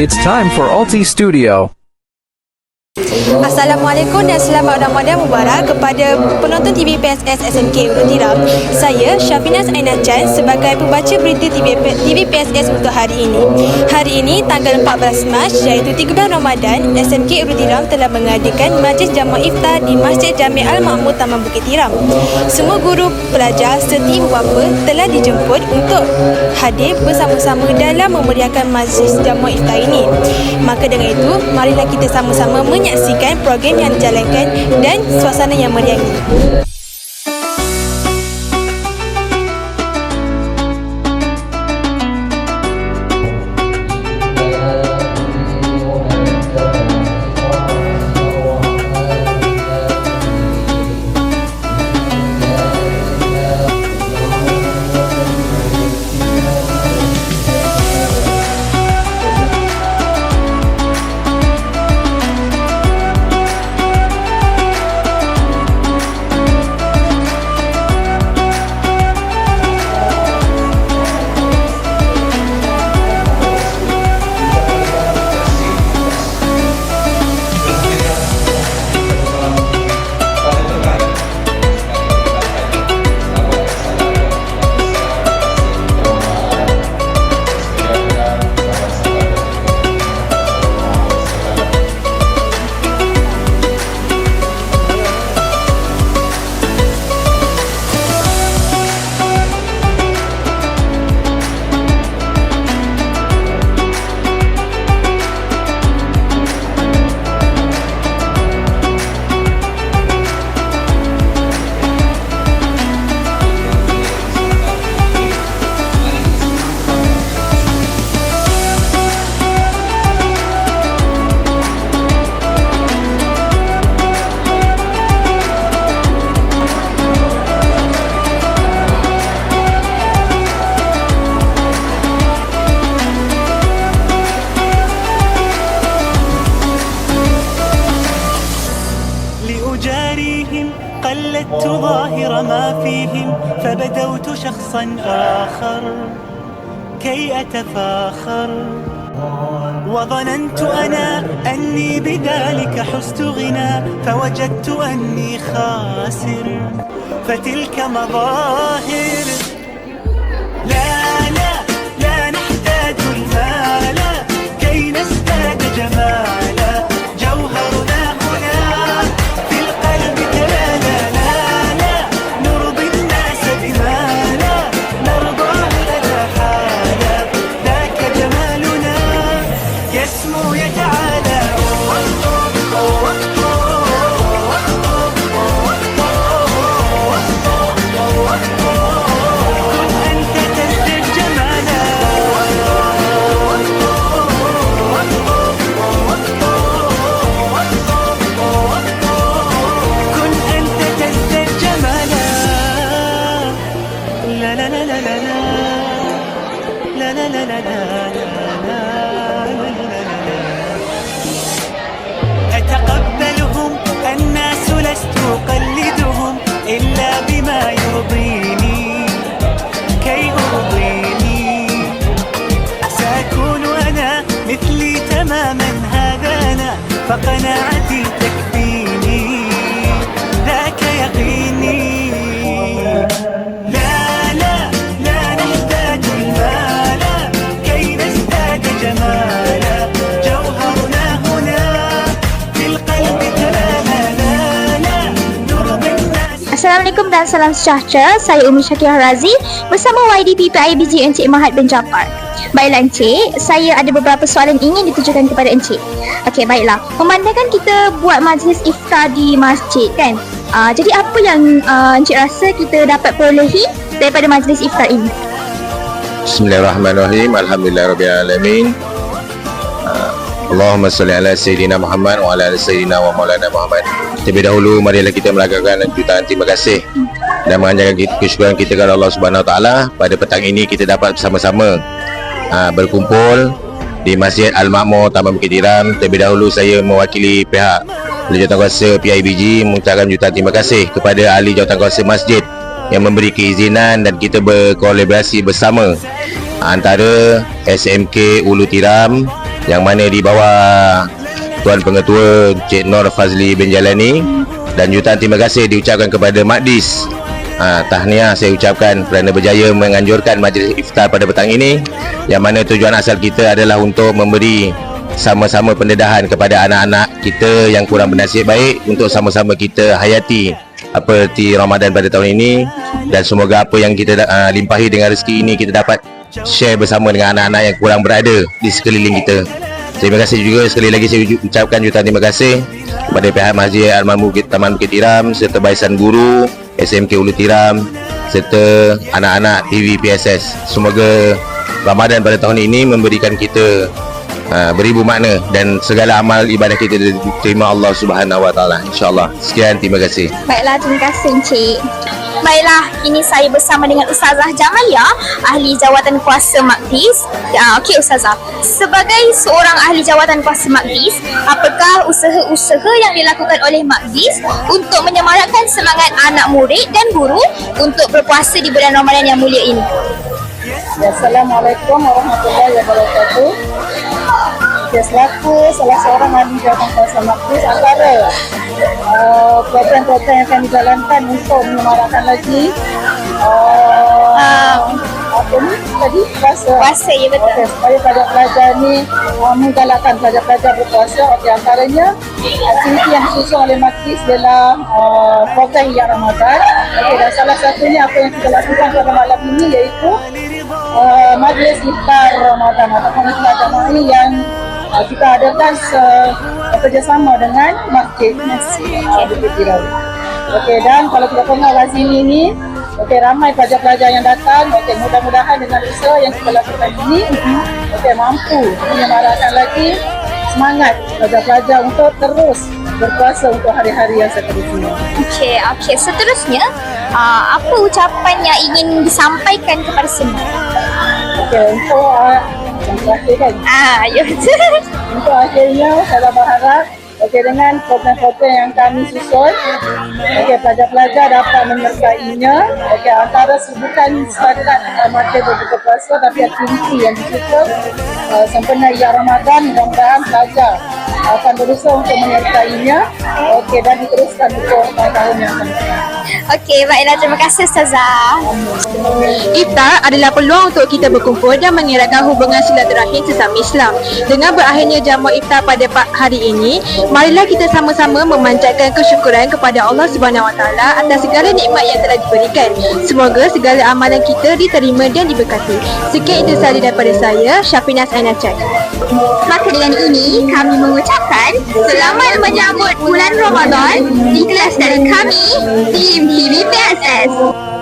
It's time for Alti Studio. Assalamualaikum dan selamat Ramadan Mubarak kepada penonton TV PSS SMK Ulu Tiram. Saya Syafinas Aina Chan sebagai pembaca berita TV, TV PSS untuk hari ini. Hari ini tanggal 14 Mac iaitu 13 Ramadan, SMK Ulu Tiram telah mengadakan majlis jamak iftar di Masjid Jami Al-Mahmud Taman Bukit Tiram. Semua guru, pelajar serta ibu bapa telah dijemput untuk hadir bersama-sama dalam memeriahkan majlis jamak iftar ini. Maka dengan itu, marilah kita sama-sama menyaksikan program yang dijalankan dan suasana yang meriah ini. لأجاريهم قلدت ظاهر ما فيهم فبدوت شخصا آخر. كي أتفاخر. وظننت أنا أني بذلك حزت غنى فوجدت أني خاسر. فتلك مظاهر. لا لا لا نحتاج المال. كي نزداد جمالا لا لا لا لا لا أتقبلهم الناس لست أقلدهم إلا بما يرضيني. كي أرضيني. سأكون أنا مثلي تماما هذا أنا فقناعتي dan salam sejahtera. Saya Umi Syakirah Razi bersama YDP PIBG Encik Mahat bin Jafar. Baiklah Encik, saya ada beberapa soalan ingin ditujukan kepada Encik. Okey, baiklah. Memandangkan kita buat majlis iftar di masjid kan? Uh, jadi apa yang uh, Encik rasa kita dapat perolehi daripada majlis iftar ini? Bismillahirrahmanirrahim. Alhamdulillahirabbil Uh, Allahumma salli ala sayyidina Muhammad wa ala sayyidina wa maulana Muhammad. Terlebih dahulu marilah kita melagakkan jutaan terima kasih dan menganjurkan kita, kesyukuran kita kepada Allah Subhanahu Taala pada petang ini kita dapat bersama-sama uh, berkumpul di Masjid Al-Makmur Taman Bukit Tiram. Terlebih dahulu saya mewakili pihak Ahli Jawatankuasa PIBG mengucapkan jutaan terima kasih kepada Ahli Jawatankuasa Masjid yang memberi keizinan dan kita berkolaborasi bersama antara SMK Ulu Tiram yang mana di bawah Tuan Pengetua Cik Nur Fazli bin Jalani. Dan jutaan terima kasih diucapkan kepada Makdis Ha, tahniah saya ucapkan kerana berjaya menganjurkan majlis iftar pada petang ini. Yang mana tujuan asal kita adalah untuk memberi sama-sama pendedahan kepada anak-anak kita yang kurang bernasib baik untuk sama-sama kita hayati apa erti Ramadan pada tahun ini. Dan semoga apa yang kita uh, limpahi dengan rezeki ini kita dapat share bersama dengan anak-anak yang kurang berada di sekeliling kita. Terima kasih juga sekali lagi saya ucapkan jutaan terima kasih kepada pihak Masjid Alman Bukit Taman Bukit Tiram serta Barisan Guru SMK Ulu Tiram serta anak-anak TV PSS. Semoga Ramadan pada tahun ini memberikan kita uh, beribu makna dan segala amal ibadah kita diterima Allah Subhanahu Wa Taala insyaallah. Sekian terima kasih. Baiklah, terima kasih Encik. Baiklah, kini saya bersama dengan Ustazah Jamalia, ahli jawatan kuasa Makdis. Ya, okey Ustazah. Sebagai seorang ahli jawatan kuasa Makdis, apakah usaha-usaha yang dilakukan oleh Makdis untuk menyemarakkan semangat anak murid dan guru untuk berpuasa di bulan Ramadan yang mulia ini? Assalamualaikum warahmatullahi wabarakatuh. Ya, selaku salah seorang ahli jawatan kuasa maklis antara uh, program-program yang kami jalankan untuk menyemarakkan lagi uh, apa ni tadi puasa. Puasa, ya betul. Okey, supaya pelajar-pelajar ni uh, menggalakkan pelajar-pelajar berpuasa. Okey, antaranya aktiviti yang disusun oleh maklis adalah uh, program Ya Ramadan. Okey, dan salah satunya apa yang kita lakukan pada malam ini iaitu uh, majlis iftar Ramadan ataupun iftar jamaah yang uh, kita adakan se- bekerjasama dengan masjid uh, Bukit Tirau. Okey dan kalau kita tengok Razini ni Okey ramai pelajar-pelajar yang datang. Okey mudah-mudahan dengan usaha yang kita lakukan ini okey mampu menyemarakkan lagi semangat pelajar-pelajar untuk terus berpuasa untuk hari-hari yang seterusnya. Okey, okey. Seterusnya, uh, apa ucapan yang ingin disampaikan kepada semua? Okey untuk uh, Ah, ya betul. Untuk akhirnya saya berharap okey dengan program-program yang kami susun okey pelajar-pelajar dapat menyertainya. Okey antara bukan setakat uh, mata berbuka puasa tapi aktiviti yang disusun. Uh, sempena ya Ramadan mudah-mudahan pelajar akan berusaha untuk menyertainya okey dan diteruskan untuk tahun yang akan datang. Okey, baiklah. Terima kasih Ustazah. Iftar adalah peluang untuk kita berkumpul dan mengeratkan hubungan silaturahim sesama Islam. Dengan berakhirnya jamuan iftar pada pa- hari ini, marilah kita sama-sama memanjatkan kesyukuran kepada Allah Subhanahu Wa Taala atas segala nikmat yang telah diberikan. Semoga segala amalan kita diterima dan diberkati. Sekian itu sahaja daripada saya, Syafinas Ainacak. Maka dengan ini kami mengucapkan selamat menyambut bulan Ramadan di kelas dari kami, tim TV PSS.